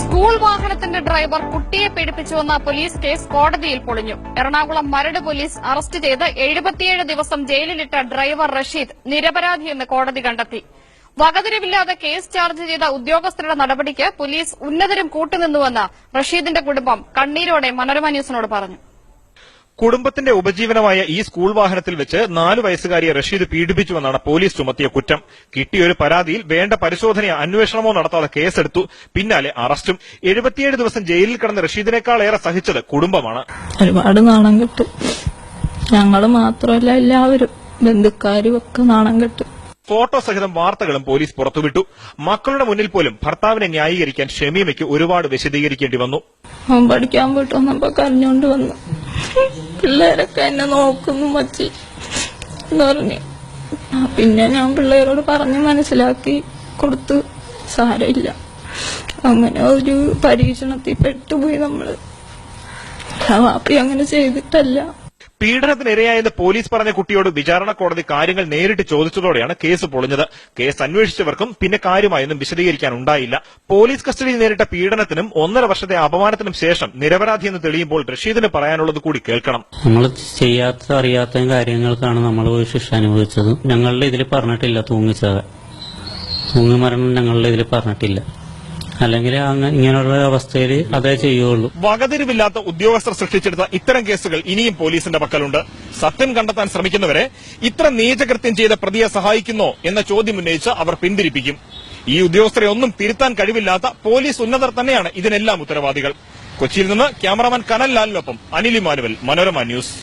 School വാഹനത്തിന്റെ driver കുട്ടിയെ പീഡിപ്പിച്ചുവെന്ന police case കോടതിയിൽ പൊളിഞ്ഞു. എറണാകുളം മരട് പോലീസ് അറസ്റ്റ് ചെയ്ത് എഴുപത്തിയേഴ് ദിവസം ജയിലിലിട്ട ഡ്രൈവർ റഷീദ് നിരപരാധിയെന്ന് കോടതി കണ്ടെത്തി. വകതിരിവില്ലാതെ കേസ് ചാർജ് ചെയ്ത ഉദ്യോഗസ്ഥരുടെ നടപടിക്ക് പോലീസ് ഉന്നതരും കൂട്ടുനിന്നുവെന്ന് റഷീദിന്റെ കുടുംബം കണ്ണീരോടെ മനോരമ ന്യൂസിനോട് പറഞ്ഞു. കുടുംബത്തിന്റെ ഉപജീവനമായ ഈ സ്കൂൾ വാഹനത്തിൽ വെച്ച് നാലു വയസ്സുകാരിയെ റഷീദ് പീഡിപ്പിച്ചുവെന്നാണ് പോലീസ് ചുമത്തിയ കുറ്റം. കിട്ടിയൊരു പരാതിയിൽ വേണ്ട പരിശോധനയോ അന്വേഷണമോ നടത്താതെ കേസെടുത്തു. പിന്നാലെ അറസ്റ്റും. എഴുപത്തിയേഴ് ദിവസം ജയിലിൽ കിടന്ന റഷീദിനേക്കാൾ ഏറെ സഹിച്ചത് കുടുംബമാണ്. ഒരുപാട് നാണം കിട്ടും. ഞങ്ങൾ മാത്രമല്ല എല്ലാവരും. ബന്ധുക്കാരും ഒക്കെ നാണം കിട്ടും. ഫോട്ടോ സഹിതം വാർത്തകളും പോലീസ് പുറത്തുവിട്ടു. മക്കളുടെ മുന്നിൽ പോലും ഭർത്താവിനെ ന്യായീകരിക്കാൻ ഷമീമയ്ക്ക് ഒരുപാട് വിശദീകരിക്കേണ്ടി വന്നു. പഠിക്കാൻ പോയിട്ട് വന്നപ്പോ കരഞ്ഞോണ്ട് വന്നു. പിള്ളേരൊക്കെ എന്നെ നോക്കുന്നു മച്ചി എന്ന് പറഞ്ഞു. പിന്നെ ഞാൻ പിള്ളേരോട് പറഞ്ഞ് മനസ്സിലാക്കി കൊടുത്തു. സാരമില്ല. അങ്ങനെ ഒരു പരീക്ഷണത്തിൽ പെട്ടുപോയി നമ്മൾ. വാപ്പി അങ്ങനെ ചെയ്തിട്ടല്ല. പീഡനത്തിനിരയായെന്ന് പോലീസ് പറഞ്ഞ കുട്ടിയോട് വിചാരണ കോടതി കാര്യങ്ങൾ നേരിട്ട് ചോദിച്ചതോടെയാണ് കേസ് പൊളിഞ്ഞത്. കേസ് അന്വേഷിച്ചവർക്കും പിന്നെ കാര്യമായൊന്നും വിശദീകരിക്കാനുണ്ടായില്ല പോലീസ് കസ്റ്റഡിയിൽ നേരിട്ട പീഡനത്തിനും ഒന്നര വർഷത്തെ അപമാനത്തിനും ശേഷം നിരപരാധിയെന്ന് തെളിയുമ്പോൾ റഷീദിന് പറയാനുള്ളത് കൂടി കേൾക്കണം. നമ്മൾ ചെയ്യാത്ത അറിയാത്ത കാര്യങ്ങൾക്കാണ് നമ്മൾ ശിക്ഷ അനുഭവിച്ചത്. ഞങ്ങളുടെ ഇതിൽ പറഞ്ഞിട്ടില്ല തൂങ്ങിച്ചത്. തൂങ്ങി മരണം ഞങ്ങളുടെ ഇതിൽ പറഞ്ഞിട്ടില്ല. അല്ലെങ്കിൽ ഇങ്ങനെയുള്ള അവസ്ഥയിൽ അതേ ചെയ്യുള്ളൂ വകതിരിവില്ലാത്ത ഉദ്യോഗസ്ഥർ സൃഷ്ടിച്ചെടുത്ത ഇത്തരം കേസുകൾ ഇനിയും പോലീസിന്റെ പക്കലുണ്ട്. സത്യം കണ്ടെത്താൻ ശ്രമിക്കുന്നവരെ ഇത്ര നീചകൃത്യം ചെയ്ത പ്രതിയെ സഹായിക്കുന്നോ എന്ന ചോദ്യം ഉന്നയിച്ച് അവർ പിന്തിരിപ്പിക്കും. ഈ ഉദ്യോഗസ്ഥരെ ഒന്നും തിരുത്താൻ കഴിവില്ലാത്ത പോലീസ് ഉന്നതർ തന്നെയാണ് ഇതിനെല്ലാം ഉത്തരവാദികൾ. കൊച്ചിയിൽ നിന്ന് ക്യാമറാമാൻ കനൽ ലാലിനൊപ്പം അനിൽ ഇമാനുവൽ മനോരമ ന്യൂസ്.